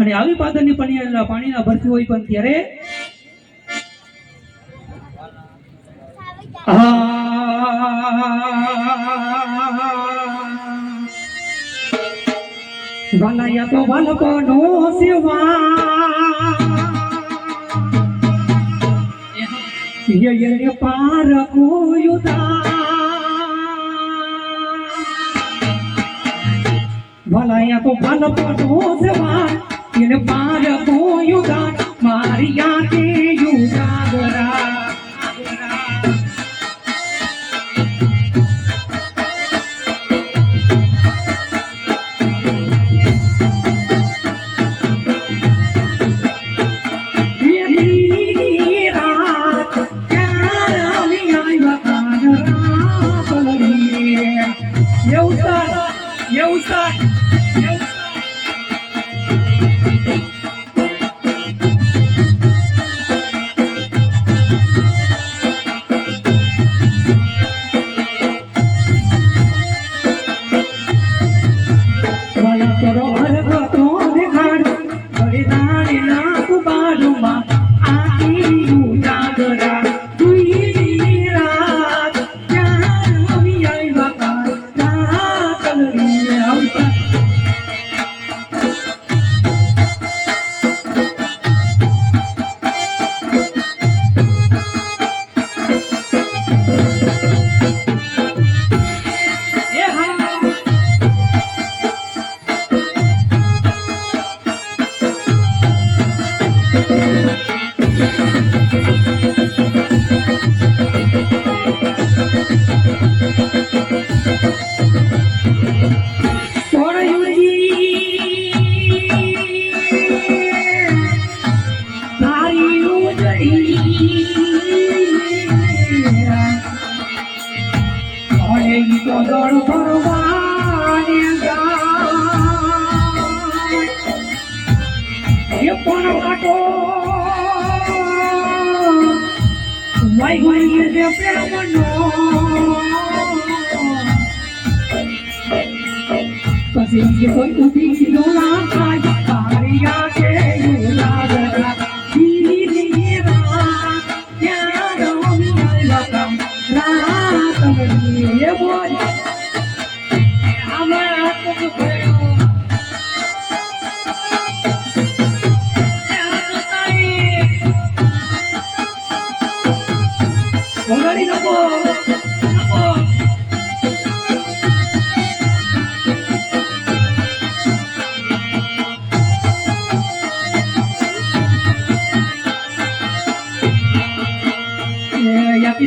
અને આવી પાદરની પાણી પાણીના ભરતી હોય પણ ત્યારે વાલાયા તો વાલપનો સેવા. યયને પાર ભલાયા તો Yo, son! Yo, son! ભલપનો સેવા Ay, güey, de plomo no. Así que soy un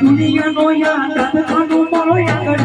દુનિયાનો યાદ આનો મારો યાદ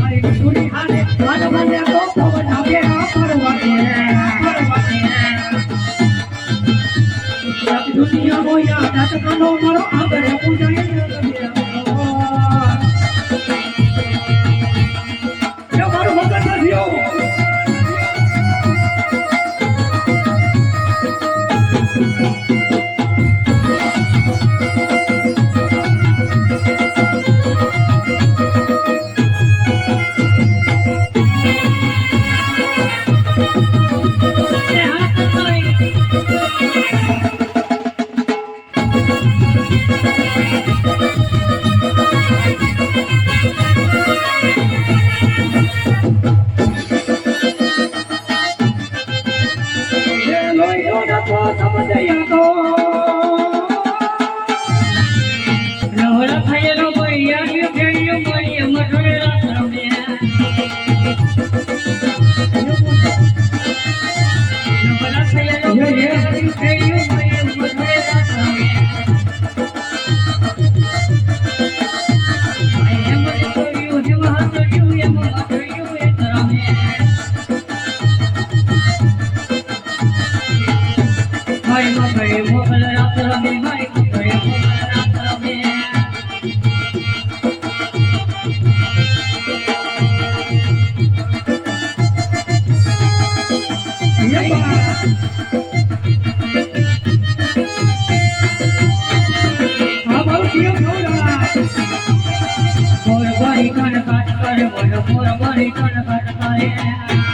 મારી સુરી હાલે માનો દુનિયા મોયા મારો આગળ પૂજાય પૂર મળી કણ કણ કહે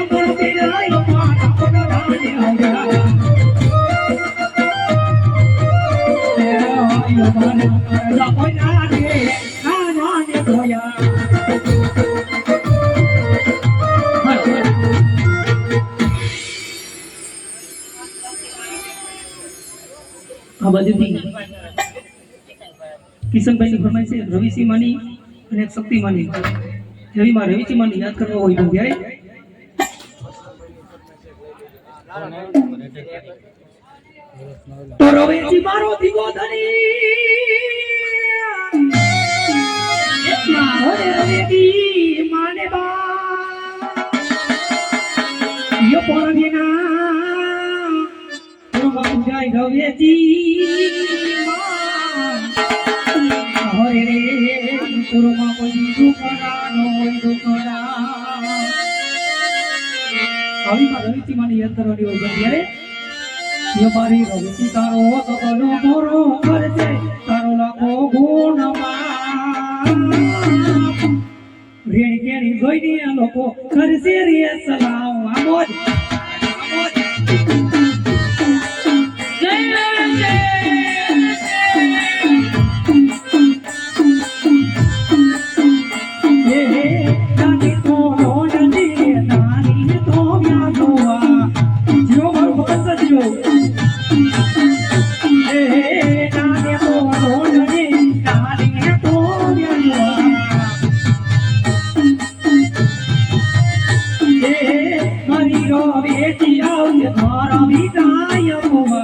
વધતી કિશનભાઈની ફરમાઈ છે રવિસિંહ માની અને શક્તિ માની. રવિમાં રવિસિંહ માની યાદ કરવા હોય તો ત્યારે માને બા પંજાય વેચી હરે રે સુરમાં પછી દુખડા નો દુખડા કવિમાં રવિતી માની યાદ કરવાની લોકો કરશે રે સલામ આમોદ மதிரோ வேட்டியாவுங்க மாறாமி தாயமுவா